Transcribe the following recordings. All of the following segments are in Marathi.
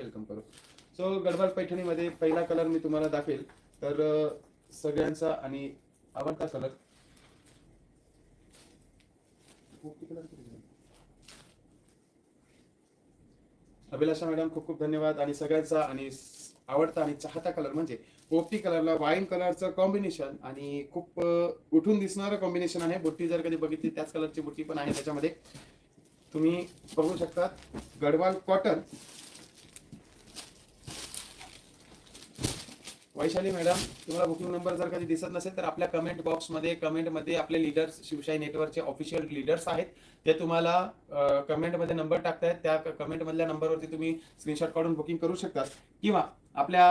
वेलकम करू. सो गडवाल पैठणीमध्ये पहिला कलर मी तुम्हाला दाखवेल. तर सगळ्यांचा आणि आवडता कलर अभिलाषा मॅडम खूप खूप धन्यवाद. आणि सगळ्यांचा आणि आवडता आणि चाहता कलर म्हणजे पोपटी कलरला वाईन कलरचं कॉम्बिनेशन आणि खूप उठून दिसणारं कॉम्बिनेशन आहे. बुट्टी जर कधी बघितली त्याच कलरची बुट्टी पण आहे त्याच्यामध्ये. तुम्ही बघू शकता गडवाल कॉटन वैशाली मॅडम तुम्हाला बुकिंग नंबर जर कधी दिसत नसेल तर आपल्या कमेंट बॉक्समध्ये कमेंटमध्ये आपले लीडर्स शिवशाही नेटवर्कचे ऑफिशियल लीडर्स आहेत. ते तुम्हाला कमेंटमध्ये नंबर टाकतायत. त्या कमेंट मधल्या नंबरवरती तुम्ही स्क्रीनशॉट काढून बुकिंग करू शकता किंवा आपल्या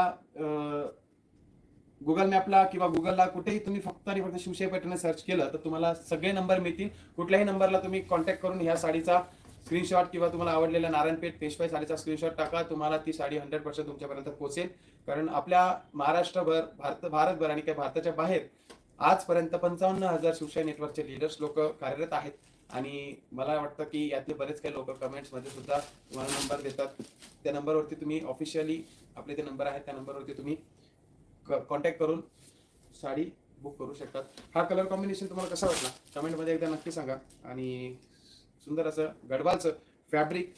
गुगल मॅपला किंवा गुगलला कुठेही तुम्ही फक्त आणि फक्त शिवशाही पैठणी सर्च केलं तर तुम्हाला सगळे नंबर मिळतील. कुठल्याही नंबरला तुम्ही कॉन्टॅक्ट करून ह्या साडीचा स्क्रीनशॉट किंवा तुम्हाला आवडलेल्या नारायणपेठ पेशवाई साडीचा स्क्रीनशॉट टाका. तुम्हाला ती साडी हंड्रेड पर्सेंट तुमच्यापर्यंत पोहोचेल. कारण आपल्या महाराष्ट्रभर भारत भारतभर आणि काय भारताच्या बाहेर आजपर्यंत पंचावन्न हजार शिवशाही नेटवर्कचे लीडर्स लोक कार्यरत आहेत. आणि मला वाटतं की यातले बरेच काही लोक कमेंट्समध्ये सुद्धा तुम्हाला नंबर देतात. त्या नंबरवरती तुम्ही ऑफिशियली आपले ते नंबर आहेत त्या नंबरवरती तुम्ही कॉन्टॅक्ट करून साडी बुक करू शकतात. हा कलर कॉम्बिनेशन तुम्हाला कसा वाटला? कमेंटमध्ये एकदा नक्की सांगा. आणि सुंदर असं गडवालचं फॅब्रिक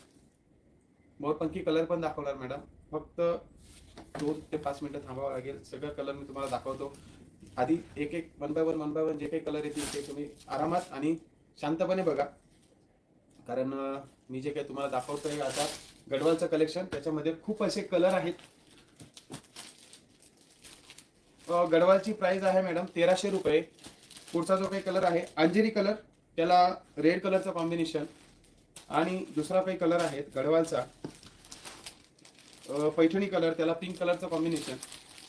मोरपंखी कलर पण दाखवणार मॅडम फक्त दोन ते पाच मिनटं थांबावं लागेल. सगळं कलर मी तुम्हाला दाखवतो. आधी एक एक one by one one by one जे काही कलर येतील ते तुम्ही आरामात आणि शांतपणे बघा. कारण मी जे काही तुम्हाला दाखवतोय आता गडवालचं कलेक्शन त्याच्यामध्ये खूप असे कलर आहेत. गडवालची प्राइस आहे मॅडम तेराशे रुपये. पुढचा जो काही कलर आहे अंजेरी कलर त्याला रेड कलरचं कॉम्बिनेशन आणि दुसरा काही कलर आहे गडवालचा पैठणी कलर त्याला पिंक कलरचं कॉम्बिनेशन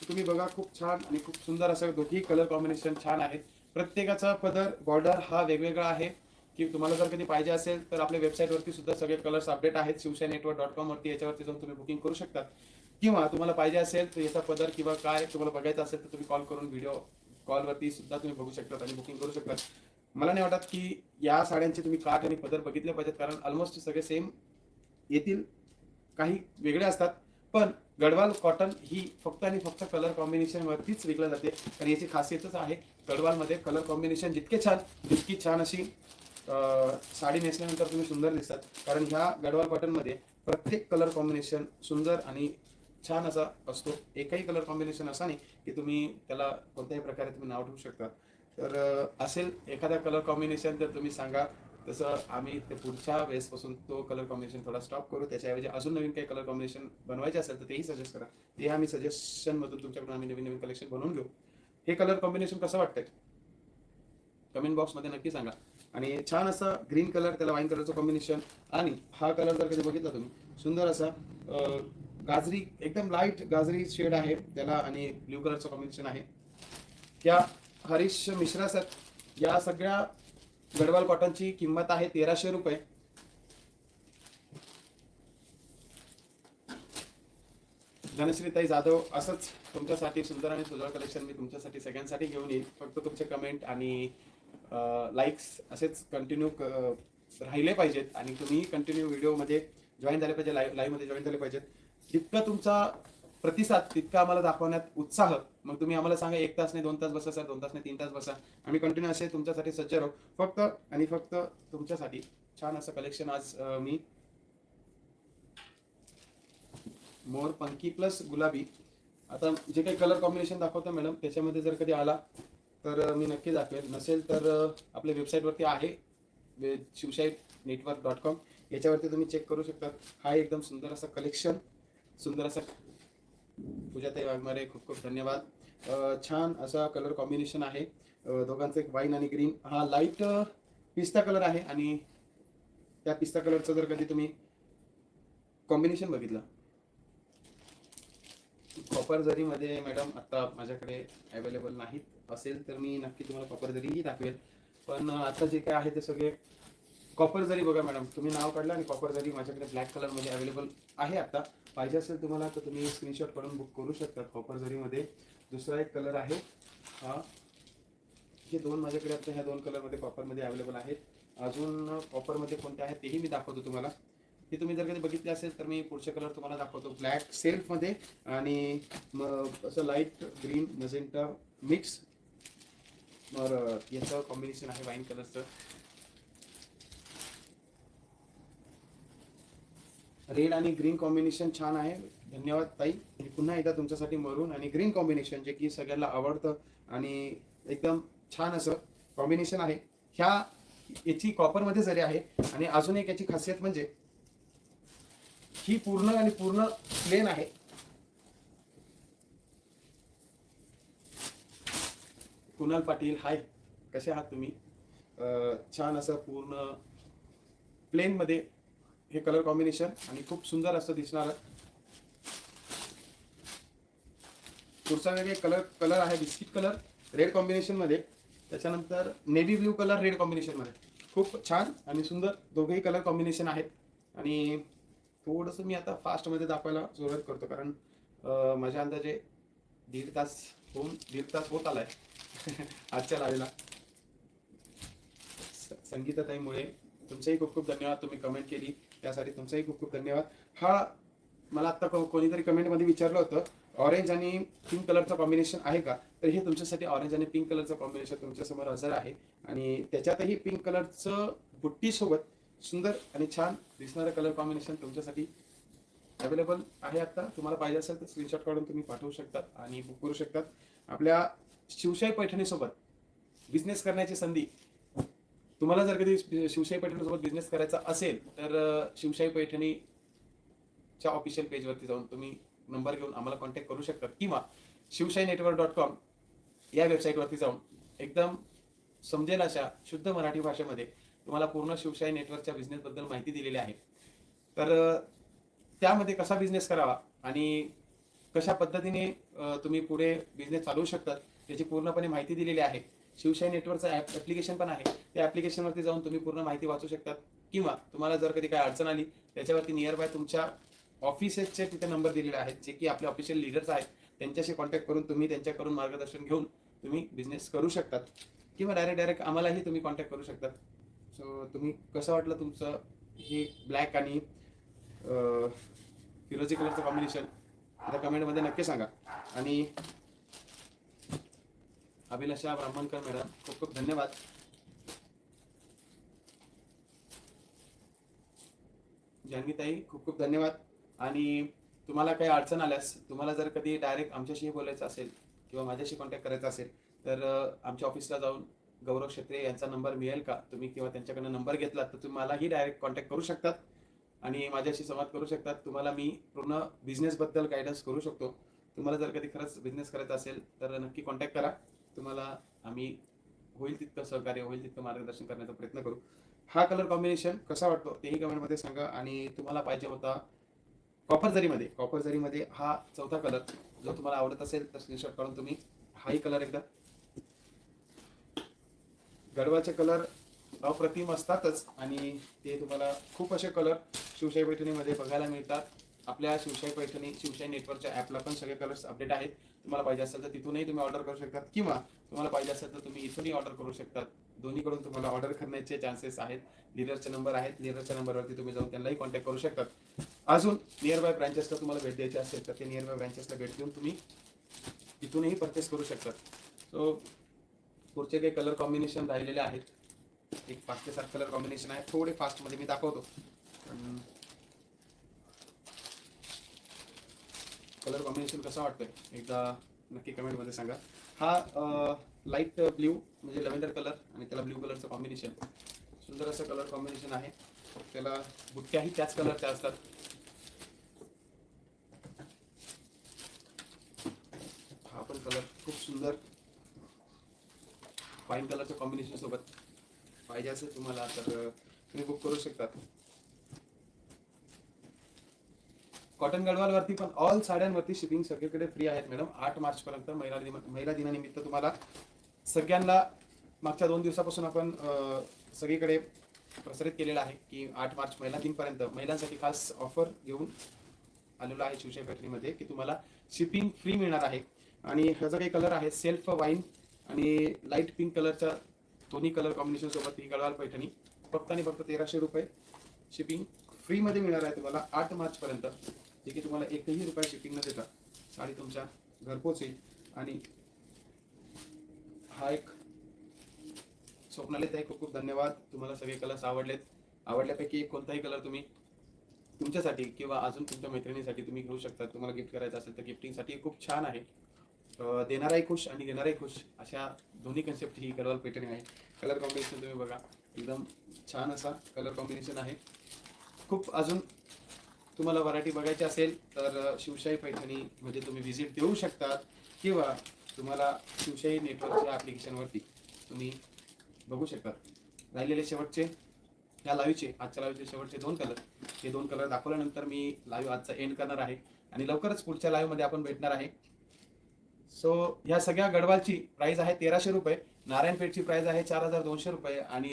तुम्ही बघा खूप छान आणि खूप सुंदर असं दोघी कलर कॉम्बिनेशन छान आहेत. प्रत्येकाचा पदर बॉर्डर हा वेगवेगळा आहे. की तुम्हाला जर कधी पाहिजे असेल तर आपल्या वेबसाईटवरती सुद्धा सगळे कलर्स अपडेट आहेत. शिवसेना नेटवर्क डॉट कॉम वरती याच्यावरती जाऊन तुम्ही बुकिंग करू शकता. किंवा तुम्हाला पाहिजे असेल तर याचा पदर किंवा काय तुम्हाला बघायचा असेल तर तुम्ही कॉल करून व्हिडिओ कॉलवरती सुद्धा तुम्ही बघू शकता आणि बुकिंग करू शकता. मला नाही वाटत की या साड्यांचे तुम्ही काठ आणि पदर बघितले पाहिजेत कारण ऑलमोस्ट सगळे सेम येतील. काही वेगळे असतात पण गडवाल कॉटन ही फक्त आणि फक्त कलर कॉम्बिनेशनवरतीच विकलं विकल्या जाते. आणि याची खासियतच आहे गडवालमध्ये कलर कॉम्बिनेशन जितके छान तितकी छान अशी साडी नेसल्यानंतर तुम्ही सुंदर दिसतात. कारण ह्या गडवाल कॉटनमध्ये प्रत्येक कलर कॉम्बिनेशन सुंदर आणि छान असा असतो. एकही कलर कॉम्बिनेशन असा नाही की तुम्ही त्याला कोणत्याही प्रकारे तुम्ही नाव ठेवू शकता. तर असेल एखादा कलर कॉम्बिनेशन तर तुम्ही सांगा. तसं आम्ही ते पुढच्या वेळेसपासून तो कलर कॉम्बिनेशन थोडा स्टॉप करू. त्याच्याऐवजी अजून नवीन काही कलर कॉम्बिनेशन बनवायचे असेल तर तेही सजेस्ट करा. ते आम्ही सजेशन मधून तुमच्याकडून आम्ही नवीन नवीन कलेक्शन बनवून घेऊ. हे कलर कॉम्बिनेशन कसं वाटतंय? कमेंट बॉक्समध्ये नक्की सांगा. आणि छान असा ग्रीन कलर त्याला वाईन कलरचं कॉम्बिनेशन आणि हा कलर जर कधी बघितला तुम्ही सुंदर असा गाजरी एकदम लाइट गाजरी शेड आहे. त्याला आणि ब्ल्यू कलरचं कॉम्बिनेशन आहे. त्या हरीश मिश्रा सर या सगळ्या गडवाल कॉटनची किंमत आहे तेराशे रुपये. धनश्रीताई जाधव असंच तुमच्यासाठी सुंदर आणि सुंदर कलेक्शन मी तुमच्यासाठी सगळ्यांसाठी घेऊन येईल फक्त तुमचे कमेंट आणि लाईक्स असेच कंटिन्यू राहिले पाहिजेत. आणि तुम्ही कंटिन्यू व्हिडिओमध्ये जॉईन झाले पाहिजे लाईव्ह लाईव्हमध्ये जॉईन झाले पाहिजेत. जितका तुमचा प्रतिसाद तितका आम्हाला दाखवण्यात उत्साह. मग तुम्ही आम्हाला सांगा एक तास नाही दोन तास बसा सर. दोन तास नाही तीन तास बसा. आम्ही कंटिन्यू असे तुमच्यासाठी सज्ज राहू. फक्त आणि फक्त तुमच्यासाठी छान असं कलेक्शन आज मी मोर पंखी प्लस गुलाबी. आता जे काही कलर कॉम्बिनेशन दाखवतो मॅडम त्याच्यामध्ये जर कधी आला तर मी नक्की दाखवेल. नसेल तर आपल्या वेबसाईटवरती आहे वे- शिवशाही नेटवर्क डॉट कॉम याच्यावरती तुम्ही चेक करू शकता. हा एकदम सुंदर असा कलेक्शन सुंदर असा पूजाताई वाघमारे खूप खूप धन्यवाद. छान असा कलर कॉम्बिनेशन आहे. दोघांचं एक वाईन आणि ग्रीन हा लाइट पिस्ता कलर आहे आणि त्या पिस्ता कलरचं जर कधी तुम्ही कॉम्बिनेशन बघितलं. कॉपर जरीमध्ये मॅडम आता माझ्याकडे अवेलेबल नाहीत. असेल तर मी नक्की तुम्हाला कॉपर जरीही दाखवेल. पण आता जे काय आहे ते सगळे कॉपर जरी बघा मॅडम तुम्ही नाव काढलं आणि कॉपर जरी माझ्याकडे ब्लॅक कलरमध्ये अवेलेबल आहे आता. पाहिजे असेल तुम्हाला तर तुम्ही स्क्रीनशॉट काढून बुक करू शकता कॉपर जरीमध्ये दुसरा एक कलर आहे हा. हे दोन माझ्याकडे आता ह्या दोन कलरमध्ये कॉपरमध्ये अवेलेबल आहेत. अजून कॉपरमध्ये कोणते आहेत तेही मी दाखवतो तुम्हाला. हे तुम्ही जर कधी बघितले असेल तर मी पुढचे कलर तुम्हाला दाखवतो. ब्लॅक सेल्फमध्ये आणि मग असं लाइट ग्रीन मजेंटा मिक्स याचं कॉम्बिनेशन आहे वाईन कलरचं रेड आणि ग्रीन कॉम्बिनेशन छान आहे. धन्यवाद ताई. मी पुन्हा एकदा तुमच्यासाठी मरून आणि ग्रीन कॉम्बिनेशन जे की सगळ्यांना आवडतं आणि एकदम छान असं कॉम्बिनेशन आहे. ह्या याची कॉपरमध्ये जरी आहे आणि अजून एक याची खासियत म्हणजे ही पूर्ण आणि पूर्ण प्लेन आहे. कुणाल पाटील हाय. कसे आहात तुम्ही? छान असं पूर्ण प्लेनमध्ये हे कलर कॉम्बिनेशन आणि खूप सुंदर असं दिसणार पुढचा वेगळे कलर कलर आहे बिस्किट कलर रेड कॉम्बिनेशनमध्ये. त्याच्यानंतर नेव्ही ब्ल्यू कलर रेड कॉम्बिनेशनमध्ये. खूप छान आणि सुंदर दोघेही कलर कॉम्बिनेशन आहेत. आणि थोडंसं मी आता फास्टमध्ये दाखवायला सुरुवात करतो कारण माझ्या अंदाजे दीड तास होऊन दीड तास होत आलाय. आजच्या लावेला. संगीताताईमुळे तुमचेही खूप खूप धन्यवाद तुम्ही कमेंट केली. त्यासाठी तुमचाही खूप खूप धन्यवाद. हा मला आत्ता को- कोणीतरी कमेंटमध्ये विचारलं होतं ऑरेंज आणि पिंक कलरचं कॉम्बिनेशन आहे का? तर हे तुमच्यासाठी ऑरेंज आणि पिंक कलरचं कॉम्बिनेशन तुमच्यासमोर हजर आहे. आणि त्याच्यातही पिंक कलरचं बुट्टीसोबत सुंदर आणि छान दिसणारं कलर कॉम्बिनेशन तुमच्यासाठी अवेलेबल आहे आता तुम्हाला पाहिजे असेल तर स्क्रीनशॉट काढून तुम्ही पाठवू शकतात आणि बुक करू शकतात. आपल्या शिवशाही पैठणीसोबत बिझनेस करण्याची संधी तुम्हाला जर कधी शिवशाही पैठणीसोबत बिझनेस करायचा असेल तर शिवशाही पैठणीच्या ऑफिशियल पेजवरती जाऊन तुम्ही नंबर घेऊन आम्हाला कॉन्टॅक्ट करू शकता. किंवा शिवशाही नेटवर्क डॉट कॉम या वेबसाईटवरती जाऊन एकदम समजेल अशा शुद्ध मराठी भाषेमध्ये तुम्हाला पूर्ण शिवशाही नेटवर्कच्या बिझनेसबद्दल माहिती दिलेली आहे. तर त्यामध्ये कसा बिझनेस करावा आणि कशा पद्धतीने तुम्ही पुढे बिझनेस चालवू शकतात त्याची पूर्णपणे माहिती दिलेली आहे. शिवशाही नेटवर्कचं ॲप ॲप्लिकेशन पण आहे. त्या ॲप्लिकेशनवरती जाऊन तुम्ही पूर्ण माहिती वाचू शकतात. किंवा तुम्हाला जर कधी काय अडचण आली त्याच्यावरती नियर बाय तुमच्या ऑफिसेसचे तिथे नंबर दिलेले आहेत जे की आपले ऑफिशियल लिडर्स आहेत. त्यांच्याशी कॉन्टॅक्ट करून तुम्ही त्यांच्याकडून मार्गदर्शन घेऊन तुम्ही बिझनेस करू शकतात. किंवा डायरेक्ट डायरेक्ट आम्हालाही तुम्ही कॉन्टॅक्ट करू शकतात. सो तुम्ही कसं वाटलं तुमचं हे ब्लॅक आणि फिरोजी कलरचं कॉम्बिनेशन आता कमेंटमध्ये नक्की सांगा. आणि अभिलाषा ब्राह्मणकर मॅडम. खूप खूप धन्यवाद. जानवीताई खूप खूप धन्यवाद. आणि तुम्हाला काही अडचण आल्यास तुम्हाला जर कधी डायरेक्ट आमच्याशी बोलायचं असेल किंवा माझ्याशी कॉन्टॅक्ट करायचा असेल तर आमच्या ऑफिसला जाऊन गौरव क्षेत्रे यांचा नंबर मिळेल का? तुम्ही किंवा त्यांच्याकडनं नंबर घेतला तर तुम्ही मलाही डायरेक्ट कॉन्टॅक्ट करू शकतात. आणि माझ्याशी संवाद करू शकतात. तुम्हाला मी पूर्ण बिझनेसबद्दल गायडन्स करू शकतो. तुम्हाला जर कधी खरंच बिझनेस करायचा असेल तर नक्की कॉन्टॅक्ट करा. तुम्हाला आम्ही होईल तितकं सहकार्य होईल तितकं मार्गदर्शन करण्याचा प्रयत्न करू. हा कलर कॉम्बिनेशन कसा वाटतो तेही कमेंटमध्ये सांगा. आणि तुम्हाला पाहिजे होता कॉपर जरीमध्ये. कॉपर जरीमध्ये हा चौथा कलर जो तुम्हाला आवडत असेल तर स्क्रीनशॉट काढून तुम्ही हाही कलर एकदा. गडवाचे कलर अप्रतिम असतातच आणि ते तुम्हाला खूप असे कलर शिवशाही पैठणीमध्ये बघायला मिळतात. आपल्या शिवशाही पैठणी शिवशाही नेटवर्कच्या ॲपला पण सगळे कलर्स अपडेट आहेत. तुम्हाला पाहिजे असेल तर तिथूनही तुम्ही ऑर्डर करू शकतात. किंवा तुम्हाला पाहिजे असेल तर तुम्ही इथूनही ऑर्डर करू शकतात. दोन्हीकडून तुम्हाला ऑर्डर करण्याचे चान्सेस आहेत. लिडरचे नंबर आहेत. लिडरच्या नंबरवरती तुम्ही जाऊन त्यांनाही कॉन्टॅक्ट करू शकतात. अजून नियर बाय ब्रँचेसला तुम्हाला भेट द्यायची असेल तर ते नियर बाय ब्रांचेसला भेट देऊन तुम्ही तिथूनही परचेस करू शकतात. सो पुढचे काही कलर कॉम्बिनेशन राहिलेले आहेत. एक पाच ते सात कलर कॉम्बिनेशन आहे. थोडे फास्टमध्ये मी दाखवतो. कलर कॉम्बिनेशन कसं वाटतोय? एकदा नक्की कमेंटमध्ये सांगा. हा लाइट ब्ल्यू म्हणजे लव्हेंडर कलर आणि त्याला ब्ल्यू कलरचं कॉम्बिनेशन सुंदर असं कलर कॉम्बिनेशन आहे. त्याला बुट्ट्याही त्याच कलरच्या असतात. हा पण कलर खूप सुंदर. फाईन कलरच्या कॉम्बिनेशन सोबत. पाहिजे असेल तुम्हाला तर तुम्ही बुक करू शकतात कॉटन गडवालवरती पण ऑल साड्यांवरती शिपिंग सगळीकडे फ्री आहेत मॅडम आठ मार्च पर्यंत महिला दिन महिला दिनानिमित्त तुम्हाला सगळ्यांना मागच्या दोन दिवसापासून आपण सगळीकडे प्रसारित केलेलं आहे की आठ मार्च महिला दिनपर्यंत महिलांसाठी खास ऑफर घेऊन आलेलो आहे शिवशाही फॅक्टरीमध्ये की तुम्हाला शिपिंग फ्री मिळणार आहे. आणि ह्याचा काही कलर आहे सेल्फ वाईन आणि लाइट पिंक कलरचा दोन्ही कलर कॉम्बिनेशन सोबत ही गडवाल पैठणी. फक्त आणि फक्त तेराशे रुपये शिपिंग फ्रीमध्ये मिळणार आहे तुम्हाला आठ मार्चपर्यंत. जे की तुम्हाला एकही रुपया शिपिंग न देता साडी तुमच्या घरपोच येईल आणि हा एक स्वप्नाली ताई खूप खूप धन्यवाद. तुम्हाला सगळे कलर्स आवडलेत. आवडल्यापैकी एक कोणताही कलर तुम्ही तुमच्यासाठी किंवा अजून तुमच्या मैत्रिणीसाठी तुम्ही घेऊ शकता. तुम्हाला गिफ्ट करायचं असेल तर गिफ्टिंगसाठी खूप छान आहे. देणाराही खुश आणि घेणाराही खुश अशा दोन्ही कन्सेप्ट ही कलर पैठणी आहे. कलर कॉम्बिनेशन तुम्ही बघा एकदम छान असा कलर कॉम्बिनेशन आहे. खूप अजून तुम्हाला व्हरायटी बघायची असेल तर शिवशाही पैठणी मध्ये तुम्ही व्हिजिट देऊ शकता किंवा तुम्हाला शिवशाही नेटवर्कच्या ॲप्लिकेशनवरती तुम्ही बघू शकता राहिलेले शेवटचे या लाईव्हचे आजच्या लाईव्हचे शेवटचे दोन कलर हे दोन कलर दाखवल्यानंतर मी लाईव्ह आजचा एंड करणार आहे आणि लवकरच पुढच्या लाईव्हमध्ये आपण भेटणार आहे. सो ह्या सगळ्या गडवालची प्राईज आहे तेराशे रुपये नारायणपेठची प्राईज आहे चार हजार दोनशे रुपये आणि